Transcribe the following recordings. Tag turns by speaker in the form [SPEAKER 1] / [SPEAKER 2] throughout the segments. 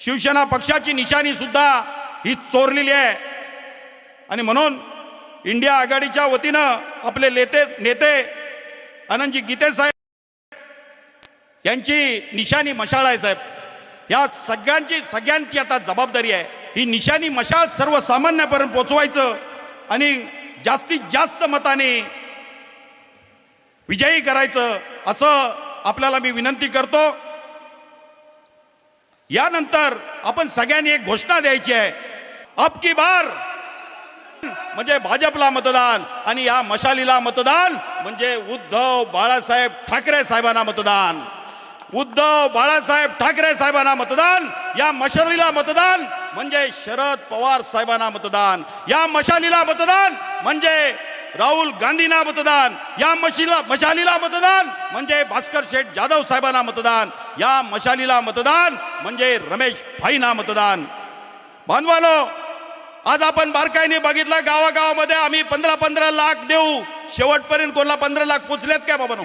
[SPEAKER 1] शिवसेना पक्षाची निशाणी सुद्धा ही चोरलेली आहे. आणि म्हणून इंडिया आघाडीच्या वतीनं आपले नेते नेते आनंदजी गीते साहेब यांची निशाणी मशाळ आहे साहेब. या सगळ्यांची सगळ्यांची आता जबाबदारी आहे. ही निशाणी मशाळ सर्वसामान्यापर्यंत पोचवायचं आणि जास्तीत जास्त मताने विजयी करायचं असं आपल्याला मी विनंती करतो. यानंतर आपण सगळ्यांनी एक घोषणा द्यायची आहे. अब की बार. म्हणजे भाजपला मतदान आणि या मशालीला मतदान म्हणजे उद्धव बाळासाहेब ठाकरे साहेबांना मतदान. उद्धव बाळासाहेब ठाकरे साहेबांना मतदान या मशालीला मतदान म्हणजे शरद पवार साहेबांना मतदान. या मशालीला मतदान म्हणजे राहुल गांधींना मतदान या मशीला मशालीला मतदान म्हणजे भास्कर शेठ जाधव साहेबांना मतदान या मशालीला मतदान म्हणजे रमेश भाईना मतदान. बांधवानो आज आपण बारकाईने बघितलं गावागावामध्ये आम्ही पंधरा पंधरा लाख देऊ. शेवटपर्यंत कोणला पंधरा लाख पोचलेत काय बाबानो?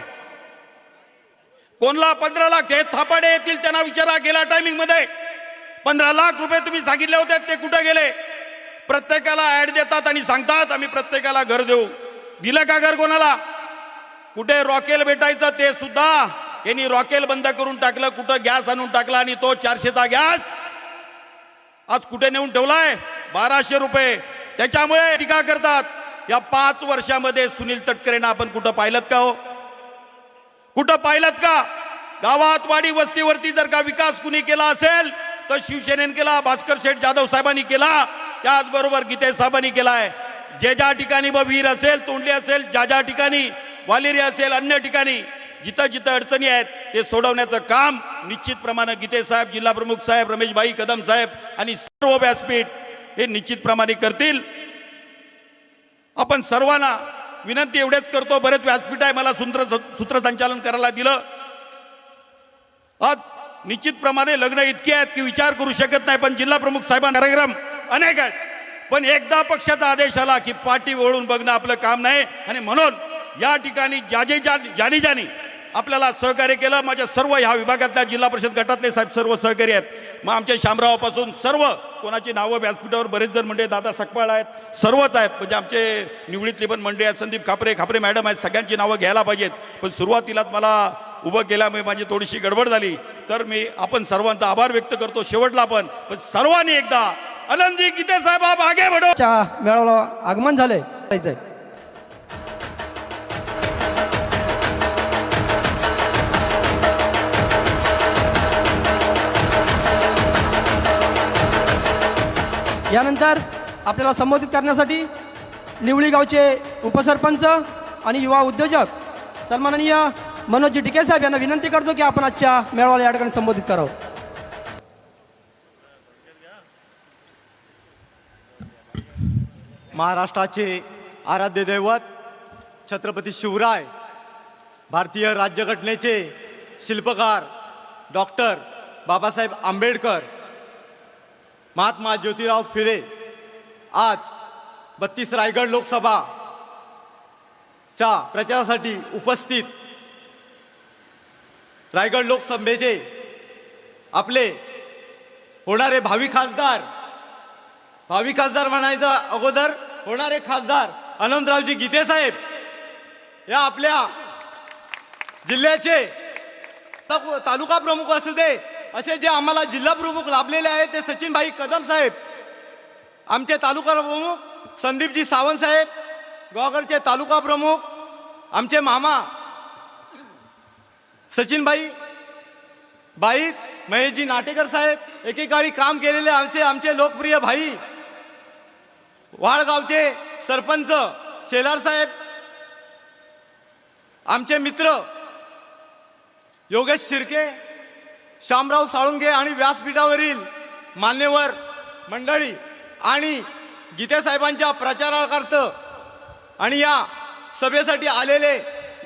[SPEAKER 1] कोणला पंधरा लाख हे थापाडे येतील त्यांना विचारा गेल्या टायमिंगमध्ये पंधरा लाख रुपये तुम्ही सांगितले होते ते कुठे गेले? प्रत्येकाला ऍड देतात आणि सांगतात आम्ही प्रत्येकाला घर देऊ. दिलं का घर कोणाला? कुठे रॉकेल भेटायचं ते सुद्धा यांनी रॉकेल बंद करून टाकलं कुठं गॅस आणून टाकला आणि तो चारशेचा गॅस आज कुठे नेऊन ठेवलाय? बाराशे रुपये. त्याच्यामुळे टीका करतात. या पाच वर्षामध्ये सुनील तटकरेंना आपण कुठं पाहिलं का हो? कुठं पाहिलं का? गावात वाडी वस्तीवरती जर का विकास कुणी केला असेल तर शिवसेनेने केला भास्कर शेठ जाधव साहेबांनी केला त्याचबरोबर गीते साहेबांनी केलाय. जे ज्या ठिकाणी ब विहीर असेल तोंडली असेल ज्या ज्या ठिकाणी वालेरी असेल अन्य ठिकाणी जिथं जिथं अडचणी आहेत ते सोडवण्याचं काम निश्चितप्रमाणे गीते साहेब जिल्हा प्रमुख साहेब रमेशभाई कदम साहेब आणि सर्व व्यासपीठ हे निश्चितप्रमाणे करतील. आपण सर्वांना विनंती एवढेच करतो बरेच व्यासपीठ आहे मला सूत्र सूत्रसंचालन करायला दिलं. आज निश्चितप्रमाणे लग्न इतके आहेत की विचार करू शकत नाही पण जिल्हा प्रमुख साहेबांना कार्यक्रम अनेक आहेत. पण एकदा पक्षाचा आदेश आला की पाठी ओळून बघणं आपलं काम नाही. आणि म्हणून या ठिकाणी ज्याजे ज्या ज्यानी ज्यानी आपल्याला सहकार्य केलं. माझ्या सर्व ह्या विभागातल्या जिल्हा परिषद गटातले साहेब सर्व सहकारी आहेत. मग आमच्या शामरावापासून सर्व कोणाची नावं व्यासपीठावर बरेच जण मंडळी दादा सकपाळ आहेत. सर्वच आहेत. म्हणजे आमचे निवडीतली पण मंडळी आहेत. संदीप खापरे खापरे मॅडम आहेत. सगळ्यांची नावं घ्यायला पाहिजेत. पण सुरुवातीलाच मला उभं केल्यामुळे माझी थोडीशी गडबड झाली. तर मी आपण सर्वांचा आभार व्यक्त करतो. शेवटला पण. पण सर्वांनी एकदा आनंदी गीते साहेब आप आगे बढो.
[SPEAKER 2] च्या आगमन झालंय. यानंतर आपल्याला संबोधित करण्यासाठी निवळी गावचे उपसरपंच आणि युवा उद्योजक सन्माननीय मनोजी टिके साहेब यांना विनंती करतो की आपण आजच्या मेळाव्याला या ठिकाणी संबोधित करावं.
[SPEAKER 3] महाराष्ट्राचे आराध्य दैवत छत्रपती शिवराय भारतीय राज्यघटनेचे शिल्पकार डॉक्टर बाबासाहेब आंबेडकर महात्मा ज्योतिराव फिरे आज बत्तीस रायगड लोकसभा च्या प्रचारासाठी उपस्थित रायगड लोकसभेचे आपले होणारे भावी खासदार. भावी खासदार म्हणायचं अगोदर होणारे खासदार आनंदरावजी गीते साहेब या आपल्या जिल्ह्याचे तालुका प्रमुख असू दे असे जे आम्हाला जिल्हा प्रमुख लाभलेले आहेत ते सचिनभाई कदम साहेब आमचे तालुका प्रमुख संदीपजी सावंत साहेब गोवागडचे तालुका प्रमुख आमचे मामा सचिनभाई बाईत महेशजी नाटेकर साहेब एकेकाळी काम केलेले आमचे आमचे लोकप्रिय भाई वाळगावचे सरपंच शेलार साहेब आमचे मित्र योगेश शिर्के शामराव साळुंगे आणि व्यासपीठावरील मान्यवर मंडळी आणि गीतेसाहेबांच्या प्रचारार्थ आणि या सभेसाठी आलेले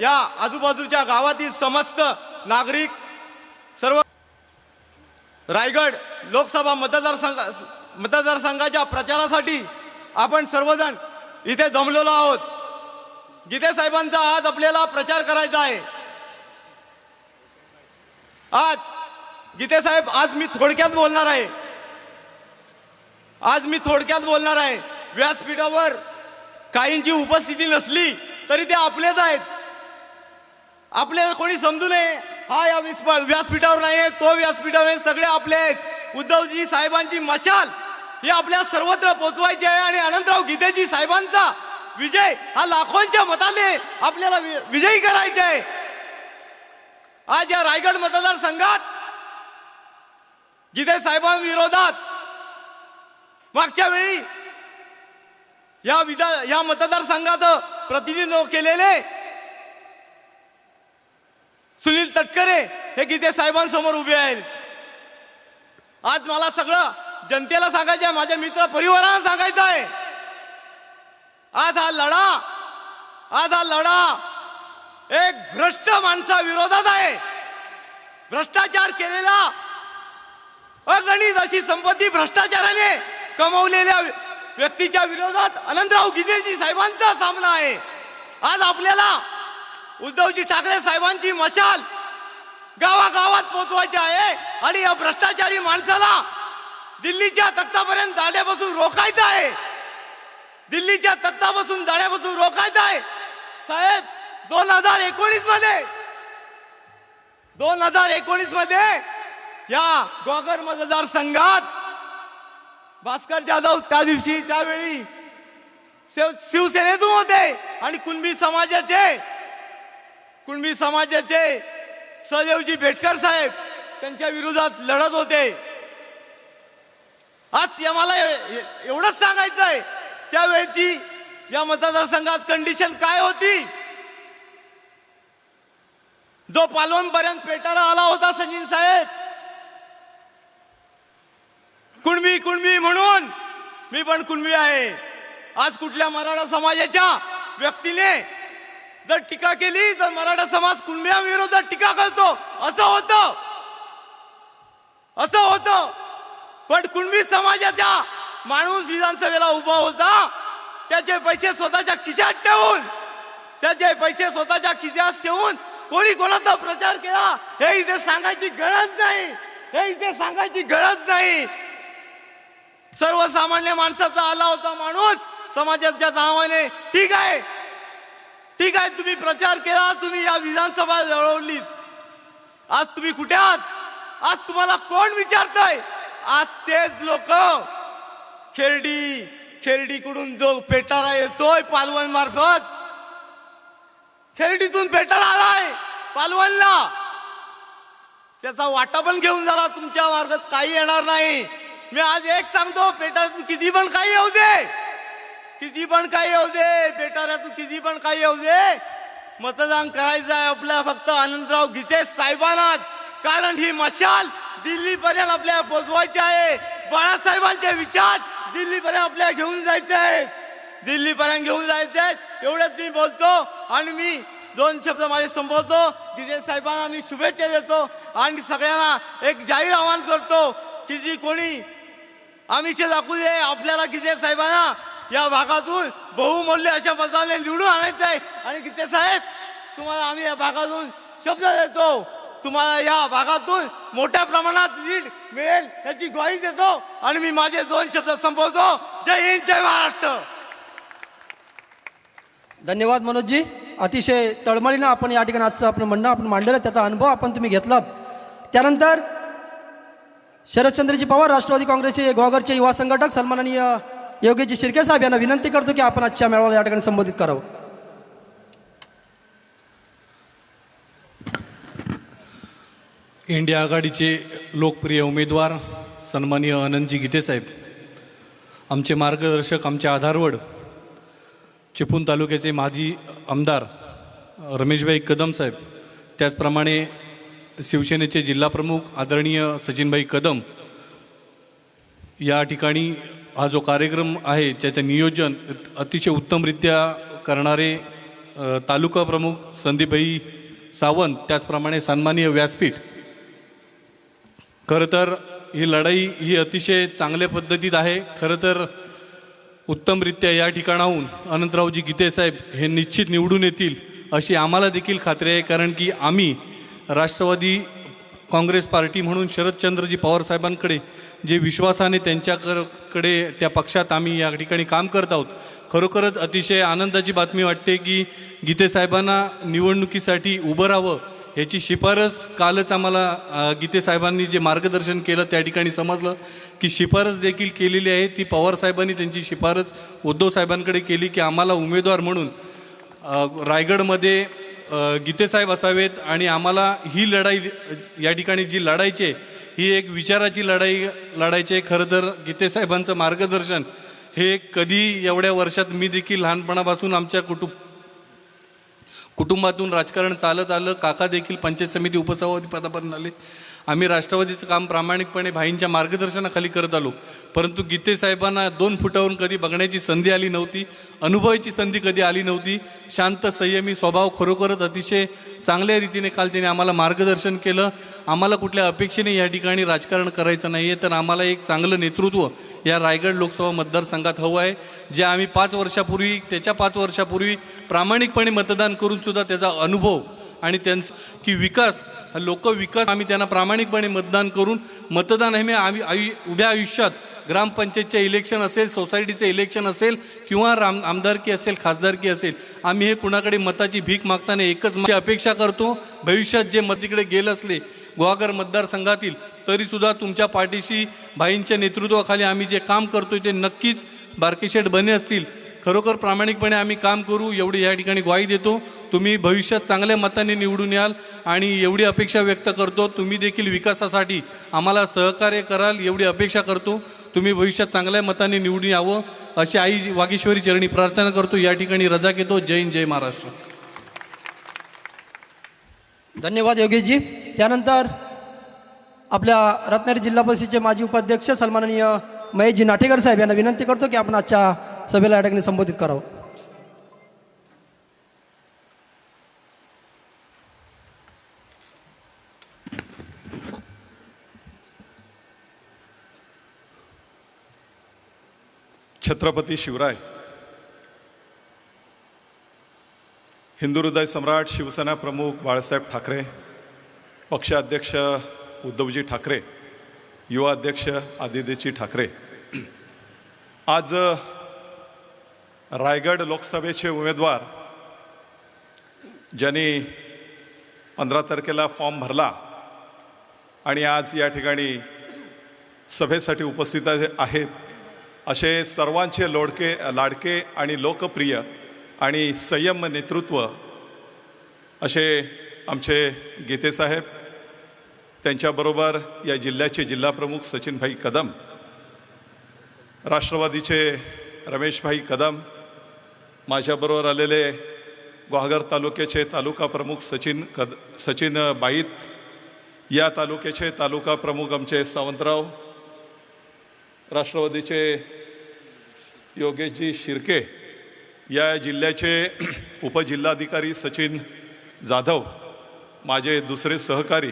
[SPEAKER 3] या आजूबाजूच्या गावातील समस्त नागरिक सर्व रायगड लोकसभा मतदारसंघ मतदारसंघाच्या प्रचारासाठी आपण सर्वजण इथे जमलेलो आहोत. गीते साहेबांचा आज आपल्याला प्रचार करायचा आहे. आज गीते साहेब आज मी थोडक्यात बोलणार आहे. आज मी थोडक्यात बोलणार आहे. व्यासपीठावर काहींची उपस्थिती नसली तरी ते आपलेच आहेत. आपले कोणी समजू नये. हा या व्यासपीठावर नाही तो व्यासपीठावर सगळे आपले आहेत. उद्धवजी साहेबांची मशाल हे आपल्या सर्वत्र पोचवायचे आहे आणि अनंतराव गीतेजी साहेबांचा विजय हा लाखोंच्या मताने आपल्याला वि- विजयी करायचा आहे. आज या रायगड मतदारसंघात गीते साहेबांविरोधात मागच्या वेळी या विधा या मतदारसंघाचं प्रतिनिधित्व केलेले सुनील तटकरे हे गीते साहेबांसमोर उभे आहेत. आज मला सगळं जनतेला सांगायचं आहे माझ्या मित्र परिवाराला सांगायचं आहे. आज हा लढा आज हा लढा एक भ्रष्ट माणसा विरोधात आहे. भ्रष्टाचार केलेला अगणित अशी संपत्ती भ्रष्टाचाराने कमवलेल्या व्यक्तीच्या विरोधात अनंतराव गिजेजी साहेबांचा सामना आहे. आज आपल्याला उद्धवजी ठाकरे साहेबांची मशाल गावागावात पोचवायची आहे आणि या भ्रष्टाचारी माणसाला दिल्लीच्या तख्तापर्यंत जाण्यापासून रोखायचं आहे. दिल्लीच्या तख्तापासून जाण्यापासून रोखायचं आहे. साहेब दोन हजार एकोणीसमध्ये दोन हजार एकोणीसमध्ये या गोगर मतदारसंघात भास्कर जाधव त्या दिवशी त्यावेळी शिव- शिवसेनेतून होते आणि कुणबी समाजाचे कुणबी समाजाचे सदेवजी भेटकर साहेब त्यांच्या विरोधात लढत होते. आज मला एवढंच सांगायचं आहे. त्यावेळेची या मतदारसंघात कंडिशन काय होती? जो पालवण पर्यंत पेटारा आला होता सचिन साहेब. कुणबी कुणबी म्हणून. मी पण कुणबी आहे. आज कुठल्या मराठा समाजाच्या व्यक्तीने जर टीका केली तर मराठा समाज कुणब्याविरोधात टीका करतो. असं होतं. असं होतं. पण कुणबी समाजाचा माणूस विधानसभेला उभा होता त्याचे पैसे स्वतःच्या खिशात ठेवून त्याचे पैसे स्वतःच्या खिशात ठेवून कोणी कोणाचा प्रचार केला हे इथे सांगायची गरज नाही. हे इथे सांगायची गरज नाही. सर्वसामान्य माणसाचा आला होता माणूस समाजाच्या नावाने. ठीक आहे. ठीक आहे तुम्ही प्रचार केला तुम्ही या विधानसभा लढवली आज तुम्ही कुठे आहात? आज तुम्हाला कोण विचारतय? आज तेच लोक खेरडी खेरडीकडून जो पेटारा येतोय पालवण मार्फत. खेरडीतून पेटारा आलाय पालवणला. त्याचा वाटा पण घेऊन झाला तुमच्या मार्फत काही येणार नाही. मी आज एक सांगतो पेटाऱ्यातून किती पण काही येऊ दे. किती पण काही येऊ दे पेटाऱ्यातून किती पण काही येऊ दे. मतदान करायचं आहे आपल्या फक्त अनंतराव गीतेश साहेबांनाच. कारण ही मशाल दिल्लीपर्यंत आपल्याला पोचवायचे आहे. बाळासाहेबांचे विचार दिल्लीपर्यंत आपल्याला घेऊन जायचे आहेत. दिल्लीपर्यंत घेऊन जायचे आहेत. एवढंच मी बोलतो आणि मी दोन शब्द माझे संपवतो. गिरे साहेबांना मी शुभेच्छा देतो आणि सगळ्यांना एक जाहीर आवाहन करतो की जी कोणी आमिष दाखवू दे आपल्याला गिते साहेबांना या भागातून बहुमूल्य अशा मताने निवडून आणायचं आहे. आणि गिते साहेब तुम्हाला आम्ही या भागातून शब्द देतो. तुम्हाला या भागातून मोठ्या प्रमाणात लीड मिळेल याची ग्वाही देतो आणि मी माझे दोन शब्द संपवतो. जय हिंद जय महाराष्ट्र.
[SPEAKER 2] धन्यवाद मनोजजी. अतिशय तळमळीनं आपण या ठिकाणी आजचं आपलं म्हणणं आपण मांडलं त्याचा अनुभव आपण तुम्ही घेतलात. त्यानंतर शरदचंद्रजी पवार राष्ट्रवादी काँग्रेसचे गोगरचे युवा संघटक सन्माननीय योगेशजी शिर्के साहेब यांना विनंती करतो की आपण आजच्या मेळाव्याला या ठिकाणी संबोधित करावं.
[SPEAKER 4] इंडिया आघाडीचे लोकप्रिय उमेदवार सन्माननीय आनंदजी गीतेसाहेब आमचे मार्गदर्शक आमचे आधारवड चिपळूण तालुक्याचे माजी आमदार रमेशभाई कदम साहेब त्याचप्रमाणे शिवसेनेचे जिल्हाप्रमुख आदरणीय सचिनभाई कदम या ठिकाणी हा जो कार्यक्रम आहे त्याचं नियोजन अतिशय उत्तमरित्या करणारे तालुका प्रमुख संदीपभाई सावंत त्याचप्रमाणे सन्माननीय व्यासपीठ खरं तर ही लढाई ही अतिशय चांगल्या पद्धतीत आहे. खरं तर उत्तमरित्या या ठिकाणाहून अनंतरावजी गीतेसाहेब हे निश्चित निवडून येतील अशी आम्हाला देखील खात्री आहे. कारण की आम्ही राष्ट्रवादी काँग्रेस पार्टी म्हणून शरदचंद्रजी पवारसाहेबांकडे जे विश्वासाने त्यांच्याकडे त्या पक्षात आम्ही या ठिकाणी काम करत आहोत. खरोखरच अतिशय आनंदाची बातमी वाटते की गीतेसाहेबांना निवडणुकीसाठी उभं राहावं ह्याची शिफारस कालच आम्हाला गीतेसाहेबांनी जे मार्गदर्शन केलं त्या ठिकाणी समजलं की शिफारस देखील केलेली आहे. ती पवार साहेबांनी त्यांची शिफारस उद्धव साहेबांकडे केली की आम्हाला उमेदवार म्हणून रायगडमध्ये गीतेसाहेब असावेत आणि आम्हाला ही लढाई या ठिकाणी जी लढायची आहे ही एक विचाराची लढाई लढायची आहे. खरं तर गीतेसाहेबांचं मार्गदर्शन हे कधी एवढ्या वर्षात मी देखील लहानपणापासून आमच्या कुटुंब कुटुंबातून राजकारण चालत आलं काका देखील पंचायत समिती उपसभापती पदापर्यंत आले. आम्ही राष्ट्रवादीचं काम प्रामाणिकपणे भाईंच्या मार्गदर्शनाखाली करत आलो. परंतु गीते साहेबांना दोन फुटावरून कधी बघण्याची संधी आली नव्हती अनुभवायची संधी कधी आली नव्हती. शांत संयमी स्वभाव खरोखरच अतिशय चांगल्या रीतीने काल त्याने आम्हाला मार्गदर्शन केलं. आम्हाला कुठल्या अपेक्षेने या ठिकाणी राजकारण करायचं नाही आहे तर आम्हाला एक चांगलं नेतृत्व या रायगड लोकसभा मतदारसंघात हवं आहे जे आम्ही पाच वर्षापूर्वी त्याच्या पाच वर्षापूर्वी प्रामाणिकपणे मतदान करूनसुद्धा त्याचा अनुभव आणि त्यांचं की विकास लोक विकास आम्ही त्यांना प्रामाणिकपणे मतदान करून मतदान हे आम्ही आयु उभ्या आयुष्यात ग्रामपंचायतचे इलेक्शन असेल सोसायटीचे इलेक्शन असेल किंवा राम आमदारकी असेल खासदारकी असेल आम्ही हे कुणाकडे मताची भीक मागताना एकच मा- अपेक्षा करतो भविष्यात जे मत तिकडे गेले असले गुहागर मतदारसंघातील तरीसुद्धा तुमच्या पाठीशी भाईंच्या नेतृत्वाखाली आम्ही जे काम करतो ते नक्कीच बारकेशेट बने असतील. खरोखर प्रामाणिकपणे आम्ही काम करू एवढी या ठिकाणी ग्वाही देतो. तुम्ही भविष्यात चांगल्या मताने निवडून याल आणि एवढी अपेक्षा व्यक्त करतो. तुम्ही देखील विकासासाठी आम्हाला सहकार्य कराल एवढी अपेक्षा करतो. तुम्ही भविष्यात चांगल्या मताने निवडून यावं अशी आई वागेश्वरी चरणी प्रार्थना करतो. या ठिकाणी रजा घेतो. जय हिंद जय महाराष्ट्र.
[SPEAKER 2] धन्यवाद योगेशजी. त्यानंतर आपल्या रत्नागिरी जिल्हा परिषदेचे माजी उपाध्यक्ष सन्माननीय महेशजी नाटेकर साहेब यांना विनंती करतो की आपण आजच्या सभेला या ठिकाणी संबोधित करावं.
[SPEAKER 5] छत्रपती शिवराय. हिंदू हृदय सम्राट शिवसेना प्रमुख बाळासाहेब ठाकरे पक्षाध्यक्ष उद्धवजी ठाकरे युवा अध्यक्ष आदित्यजी ठाकरे. आज रायगड लोकसभेचे उमेदवार ज्यांनी पंधरा तारखेला फॉर्म भरला आणि आज या ठिकाणी सभेसाठी उपस्थित आहेत असे सर्वांचे लोडके लाडके आणि लोकप्रिय आणि संयम नेतृत्व असे आमचे गीतेसाहेब त्यांच्याबरोबर या जिल्ह्याचे जिल्हाप्रमुख सचिनभाई कदम राष्ट्रवादीचे रमेशभाई कदम माझ्याबरोबर आलेले ग्वागर तालुक्याचे तालुका प्रमुख सचिन कद सचिन बाईत. या तालुक्याचे तालुका प्रमुख आमचे सावंतराव राष्ट्रवादीचे योगेशजी शिर्के या जिल्ह्याचे उपजिल्हाधिकारी सचिन जाधव माझे दुसरे सहकारी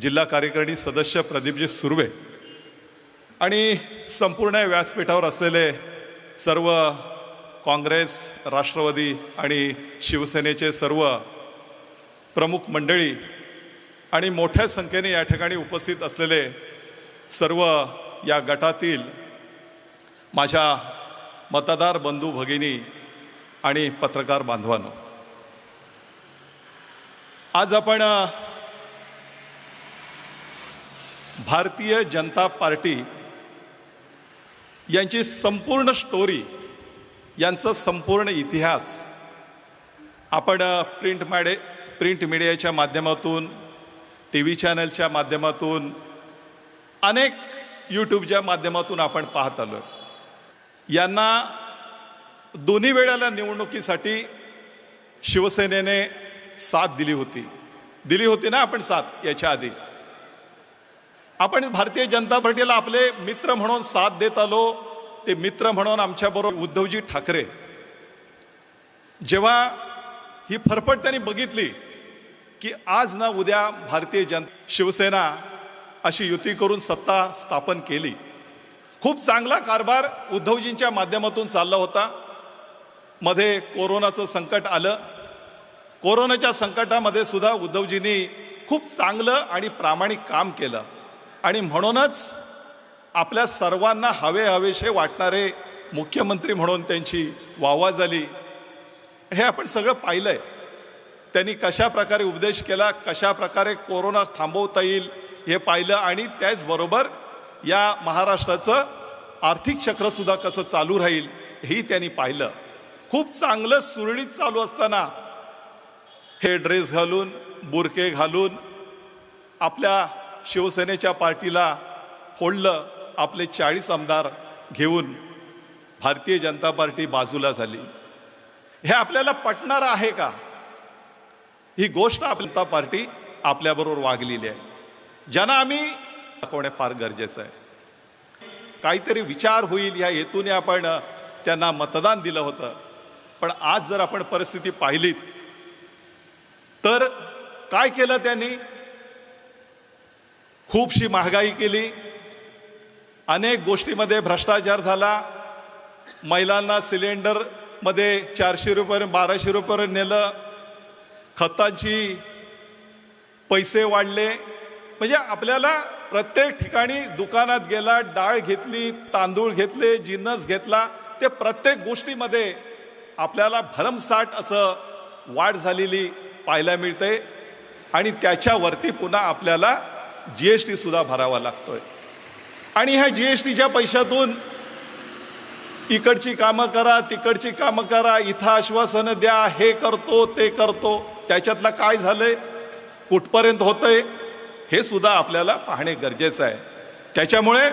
[SPEAKER 5] जिल्हा कार्यकारिणी सदस्य प्रदीपजी सुर्वे आणि संपूर्ण व्यासपीठावर असलेले सर्व काँग्रेस राष्ट्रवादी आणि शिवसेनेचे सर्व प्रमुख मंडळी आणि मोठ्या संख्येने या ठिकाणी उपस्थित असलेले सर्व या गटातील माझ्या मतदार बंधू भगिनी आणि पत्रकार बांधवांनो आज आपण भारतीय जनता पार्टी यांची संपूर्ण स्टोरी यांचा संपूर्ण इतिहास आपण प्रिंट मॅडे प्रिंट मीडियाच्या माध्यमातून टी व्ही चॅनलच्या माध्यमातून अनेक यूट्यूबच्या माध्यमातून आपण पाहत आलो यांना दोन्ही वेळेला निवडणुकीसाठी शिवसेनेने साथ दिली होती. दिली होती ना आपण साथ याच्या आधी. आपण भारतीय जनता पार्टीला आपले मित्र म्हणून साथ देत आलो. ते मित्र म्हणून आमच्याबरोबर उद्धवजी ठाकरे. जेव्हा ही फरफट त्यांनी बघितली की आज ना उद्या भारतीय जन शिवसेना अशी युती करून सत्ता स्थापन केली. खूप चांगला कारभार उद्धवजींच्या माध्यमातून चालला होता. मध्ये कोरोनाचं संकट आलं. कोरोनाच्या संकटामध्ये सुद्धा उद्धवजींनी खूप चांगलं आणि प्रामाणिक काम केलं. आणि म्हणूनच आपल्या सर्वांना हवे हवेशे वाटणारे मुख्यमंत्री म्हणून त्यांची वाहवा झाली. हे आपण सगळं पाहिलं आहे त्यांनी कशा प्रकारे उपदेश केला कशा प्रकारे कोरोना थांबवता येईल हे पाहिलं आणि त्याचबरोबर या महाराष्ट्राचं आर्थिक चक्रसुद्धा कसं चालू राहील हेही त्यांनी पाहिलं. खूप चांगलं सुरळीत चालू असताना हे ड्रेस घालून बुरके घालून आपल्या शिवसेनेच्या पार्टीला फोडलं. आपले चाळीस आमदार घेऊन भारतीय जनता पार्टी बाजूला झाली. हे आपल्याला पटणार आहे का? ही गोष्ट आपता जनता पार्टी आपल्याबरोबर वागलेली आहे. ज्यांना आम्ही दाखवणे फार गरजेचं आहे. काहीतरी विचार होईल या हेतूने आपण त्यांना मतदान दिलं होतं. पण आज जर आपण परिस्थिती पाहिलीत तर काय केलं त्यांनी? खूपशी महागाई केली. अनेक गोष्टीमध्ये भ्रष्टाचार झाला. महिलांना सिलेंडरमध्ये चारशे रुपये बाराशे रुपयापर्यंत नेलं. खतांची पैसे वाढले. म्हणजे आपल्याला प्रत्येक ठिकाणी दुकानात गेला डाळ घेतली तांदूळ घेतले जिन्नस घेतला. ते प्रत्येक गोष्टीमध्ये आपल्याला भरमसाठ असं वाढ झालेली पाहायला मिळते आणि त्याच्यावरती पुन्हा आपल्याला जी एस टी सुद्धा भरावा आहे आणि ह्या जी एस टीच्या पैशातून इकडची कामं करा तिकडची कामं करा इथं आश्वासनं द्या हे करतो ते करतो. त्याच्यातलं काय झालंय? कुठपर्यंत होतंय? हे सुद्धा आपल्याला पाहणे गरजेचं आहे. त्याच्यामुळे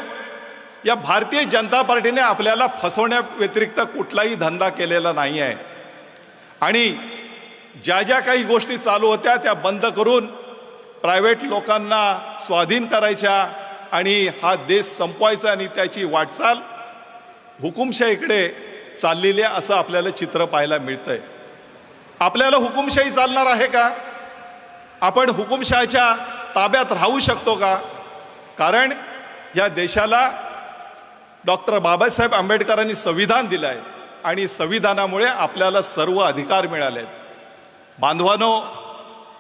[SPEAKER 5] या भारतीय जनता पार्टीने आपल्याला फसवण्या व्यतिरिक्त कुठलाही धंदा केलेला नाही आहे. आणि ज्या ज्या काही गोष्टी चालू होत्या त्या बंद करून प्रायव्हेट लोकांना स्वाधीन करायच्या आणि हा देश संपवायचा आणि त्याची वाटचाल हुकुमशाहीकडे चाललेली आहे असं आपल्याला चित्र पाहायला मिळतं आहे आपल्याला हुकुमशाही चालणार आहे का? आपण हुकुमशाहीच्या ताब्यात राहू शकतो का? कारण या देशाला डॉक्टर बाबासाहेब आंबेडकरांनी संविधान दिलं आहे आणि संविधानामुळे आपल्याला सर्व अधिकार मिळाले आहेत बांधवानो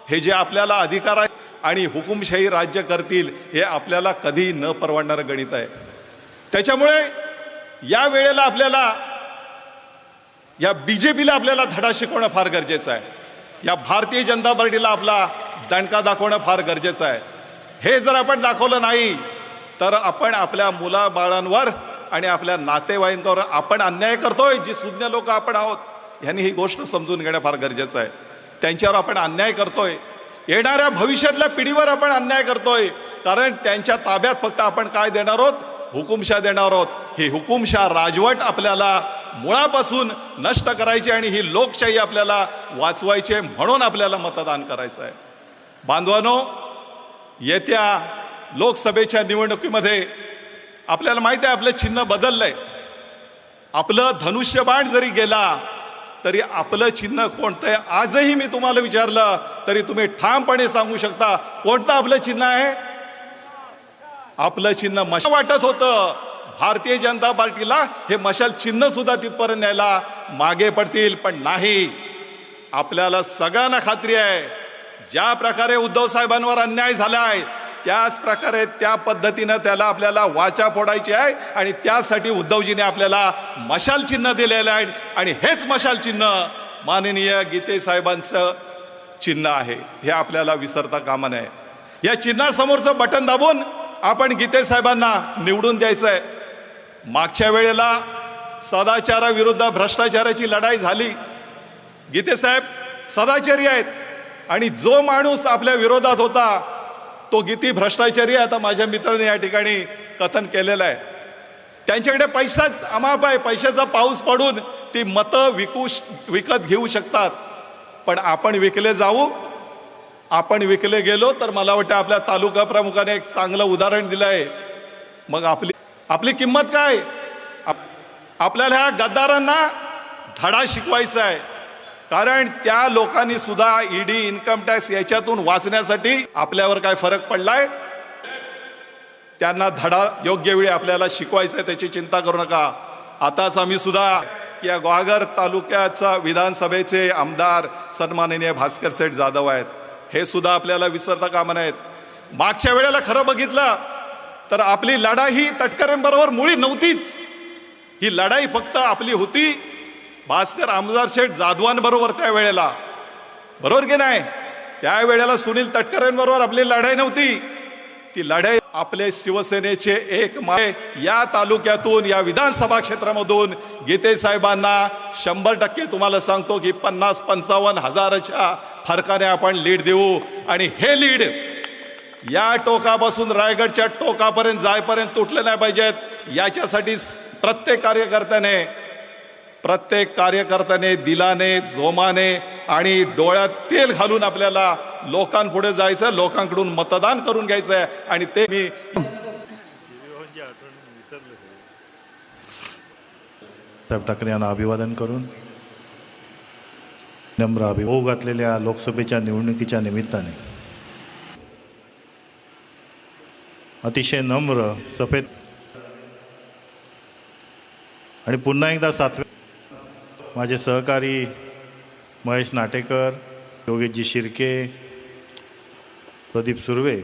[SPEAKER 5] हे जे आपल्याला अधिकार आहे आणि हुकुमशाही राज्य करतील हे आपल्याला कधी न परवडणारं गणित आहे. त्याच्यामुळे या वेळेला आपल्याला या बी जे पीला आपल्याला धडा शिकवणं फार गरजेचं आहे. या भारतीय जनता पार्टीला आपला दणका दाखवणं फार गरजेचं आहे. हे जर आपण दाखवलं नाही तर आपण आपल्या मुलाबाळांवर आणि आपल्या नातेवाईकांवर आपण अन्याय करतोय जी सुज्ञ लोक आपण आहोत ह्यांनी ही गोष्ट समजून घेणं फार गरजेचं आहे. त्यांच्यावर आपण अन्याय करतोय येणाऱ्या भविष्यातल्या पिढीवर आपण अन्याय करतोय. कारण त्यांच्या ताब्यात फक्त आपण काय देणार आहोत? हुकुमशाह देणार आहोत. ही हुकुमशाह राजवट आपल्याला मुळापासून नष्ट करायची आणि ही लोकशाही आपल्याला वाचवायची आहे म्हणून आपल्याला मतदान करायचं आहे. बांधवानो येत्या लोकसभेच्या निवडणुकीमध्ये आपल्याला माहिती आहे आपलं चिन्ह बदललंय. आपलं धनुष्यबाण जरी गेला तरी आपलं चिन्ह कोणतं आहे आजही मी तुम्हाला विचारलं तरी तुम्ही ठामपणे सांगू शकता कोणतं आपलं चिन्ह आहे? आपलं चिन्ह मशा वाटत होतं. भारतीय जनता पार्टीला हे मशाल चिन्ह सुद्धा तिथपर्यंत न्यायला मागे पडतील पण नाही. आपल्याला सगळ्यांना खात्री आहे ज्या प्रकारे उद्धव साहेबांवर अन्याय झाला आहे त्याच प्रकारे त्या पद्धतीनं त्याला आपल्याला वाचा फोडायची आहे आणि त्यासाठी उद्धवजीने आपल्याला मशाल चिन्ह दिलेलं आहे आणि हेच मशाल चिन्ह माननीय गीते साहेबांचं चिन्ह आहे. हे आपल्याला विसरता कामा नये. या चिन्हासमोरचं बटन दाबून आपण गीते साहेबांना निवडून द्यायचं आहे मागच्या वेळेला सदाचाराविरुद्ध भ्रष्टाचाराची लढाई झाली. गीते साहेब सदाचारी आहेत आणि जो माणूस आपल्या विरोधात होता तो गीती भ्रष्टाचारी आहे. आता माझ्या मित्राने या ठिकाणी कथन केलेलं आहे. त्यांच्याकडे पैसाच अमाप आहे. पैशाचा पाऊस पडून ती मतं विकू श- विकत घेऊ शकतात. पण आपण विकले जाऊ. आपण विकले गेलो तर मला वाटतं आपल्या तालुका प्रमुखाने एक चांगलं उदाहरण दिलं आहे. मग आपली आपली किंमत काय? आप- आपल्याला ह्या गद्दारांना धडा शिकवायचा आहे. कारण त्या लोकांनी सुद्धा ईडी इन्कम टॅक्स याच्यातून वाचण्यासाठी आपल्यावर काय फरक पडलाय? त्यांना धडा योग्य वेळी आपल्याला शिकवायचा त्याची चिंता करू नका. आताच आम्ही सुद्धा या ग्वागर तालुक्याचा विधानसभेचे आमदार सन्माननीय भास्कर सेठ जाधव आहेत. हे सुद्धा आपल्याला विसरता कामा नाहीत मागच्या वेळेला खरं बघितलं तर आपली लढाई ही तटकऱ्यांबरोबर मुळी नव्हतीच. ही लढाई फक्त आपली होती. भास्कर आमदार शेठ जाधवांबरोबर त्या वेळेला. बरोबर की नाही? त्यावेळेला सुनील तटकरेंबरोबर आपली लढाई नव्हती. ती लढाई आपले शिवसेनेचे एक माय या तालुक्यातून या विधानसभा क्षेत्रामधून गीते साहेबांना शंभर टक्के तुम्हाला सांगतो की पन्नास पंचावन्न हजाराच्या फरकाने आपण लीड देऊ. आणि हे लीड या टोकापासून रायगडच्या टोकापर्यंत जायपर्यंत तुटले नाही पाहिजेत. याच्यासाठी प्रत्येक कार्यकर्त्याने प्रत्येक कार्यकर्त्याने दिलाने जोमाने आणि डोळ्यात तेल घालून आपल्याला लोकांपुढे जायचं लोकांकडून मतदान करून घ्यायचं आहे आणि ते मी
[SPEAKER 6] साहेब ठाकरे यांना अभिवादन करून नम्र अभिभाव घातलेल्या लोकसभेच्या निवडणुकीच्या निमित्ताने अतिशय नम्र सफेद आणि पुन्हा एकदा सातवे माझे सहकारी महेश नाटेकर योगेशजी शिर्के प्रदीप सुर्वे